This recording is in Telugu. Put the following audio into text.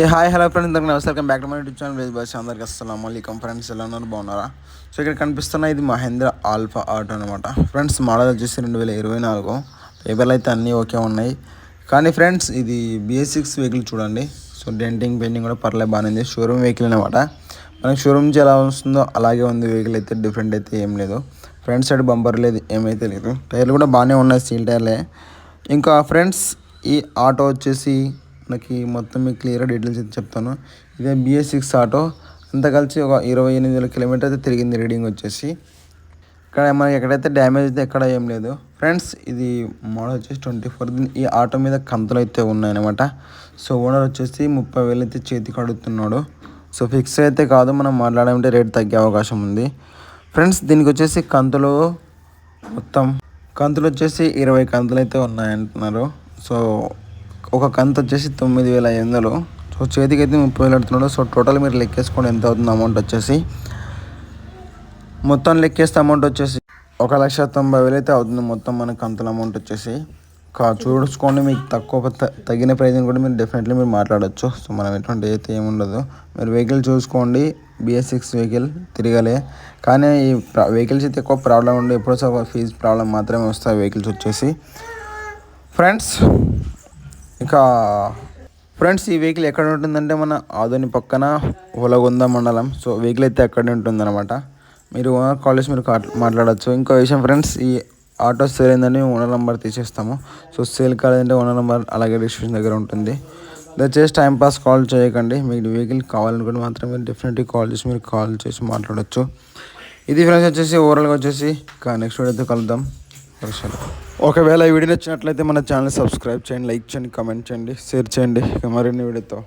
ఏ హాయ్ హలో ఫ్రెండ్స్ అందరికి నమస్తే. Welcome back to my YouTube channel veg బాస్ అందరికి అస్సలం అలైకం ఫ్రెండ్స్ ఎలా ఉన్నారు? బాగున్నారా? సో ఇక్కడ కనిపిస్తున్న ఇది మహేంద్ర ఆల్ఫా ఆటో అనమాట ఫ్రెండ్స్ మోడల్ వచ్చేసి రెండు వేల ఇరవై నాలుగు. పేపర్లు అయితే అన్నీ ఓకే ఉన్నాయి. కానీ ఫ్రెండ్స్ ఇది బిఎస్ వెహికల్ చూడండి. సో డెంటింగ్ పెయింటింగ్ కూడా పర్లేదు బాగానే ఉంది. షోరూమ్ వెహికల్ అనమాట మనకి షోరూమ్ నుంచి ఎలా వస్తుందో అలాగే ఉంది. వెహికల్ అయితే డిఫరెంట్ అయితే ఏం లేదు. ఫ్రంట్ సైడ్ బంపర్ లేదు ఏమైతే లేదు. టైర్లు కూడా బాగానే ఉన్నాయి స్టీల్ టైర్లే ఇంకా ఫ్రెండ్స్ ఈ ఆటో వచ్చేసి మనకి మొత్తం మీకు క్లియర్గా డీటెయిల్స్ అయితే చెప్తాను. ఇదే బిఎస్ సిక్స్ ఆటో. అంతా కలిసి ఒక ఇరవై ఎనిమిది వేల కిలోమీటర్ అయితే తిరిగింది రీడింగ్ వచ్చేసి. ఇక్కడ మనకి ఎక్కడైతే డ్యామేజ్ అయితే ఎక్కడ ఏం లేదు. ఫ్రెండ్స్ ఇది మోడల్ వచ్చేసి ట్వంటీ ఫోర్. ఈ ఆటో మీద కంతులు అయితే ఉన్నాయన్నమాట. సో ఓనర్ వచ్చేసి ముప్పై వేలు అయితే చేతికి అడుగుతున్నాడు. సో ఫిక్స్ అయితే కాదు మనం మాట్లాడమంటే రేట్ తగ్గే అవకాశం ఉంది. ఫ్రెండ్స్ దీనికి వచ్చేసి కంతులు మొత్తం కంతులు వచ్చేసి ఇరవై కంతులు అయితే ఉన్నాయంటున్నారు. సో ఒక కంత వచ్చేసి తొమ్మిది వేల ఐదు వందలు. సో చేతికి అయితే ముప్పై వేలు అడుగుతున్నాడు. సో టోటల్ మీరు లెక్కేసుకోండి ఎంత అవుతుంది అమౌంట్ వచ్చేసి. మొత్తం లెక్కేస్తే అమౌంట్ వచ్చేసి ఒక లక్ష తొంభై వేలు అయితే అవుతుంది మొత్తం మన కంతుల అమౌంట్ వచ్చేసి. కా చూసుకోండి మీకు తక్కువ తగిన ప్రైజ్ని కూడా మీరు డెఫినెట్లీ మీరు మాట్లాడచ్చు. సో మనం ఎటువంటి అయితే ఏముండదు. మీరు వెహికల్ చూసుకోండి బిఎస్ సిక్స్ వెహికల్ తిరగలే. కానీ ఈ వెహికల్స్ అయితే ఎక్కువ ప్రాబ్లం ఉండే ఎప్పుడో ఫీజు ప్రాబ్లం మాత్రమే వస్తాయి వెహికల్స్ వచ్చేసి. ఫ్రెండ్స్ ఇంకా ఫ్రెండ్స్ ఈ వెహికల్ ఎక్కడ ఉంటుందంటే మన ఆదోని పక్కన ఉలగొంద మండలం. సో వెహికల్ అయితే అక్కడే ఉంటుందన్నమాట. మీరు ఓనర్ కాల్ చేసి మీరు మాట్లాడచ్చు. ఇంకో విషయం ఫ్రెండ్స్ ఈ ఆటో సేల్ అయిందని ఓనర్ నెంబర్ తీసేస్తాము. సో సేల్ కాలేదంటే ఓనర్ నెంబర్ అలాగే డిస్క్రిప్షన్ దగ్గర ఉంటుంది. దయచేసి టైం పాస్ కాల్ చేయకండి. మీకు వెహికల్ కావాలనుకుంటే మాత్రం మీరు డెఫినెట్గా కాల్ చేసి మీరు కాల్ చేసి మాట్లాడచ్చు. ఇది ఫ్రెండ్స్ వచ్చేసి ఓవరాల్గా వచ్చేసి ఇంకా నెక్స్ట్ వీడియోతో కలుద్దాం. వర్షాలు ఒకవేళ ఈ వీడియో నచ్చినట్లయితే మన ఛానల్ సబ్స్క్రైబ్ చేయండి లైక్ చేయండి కామెంట్ చేయండి షేర్ చేయండి. మరిన్ని వీడియోతో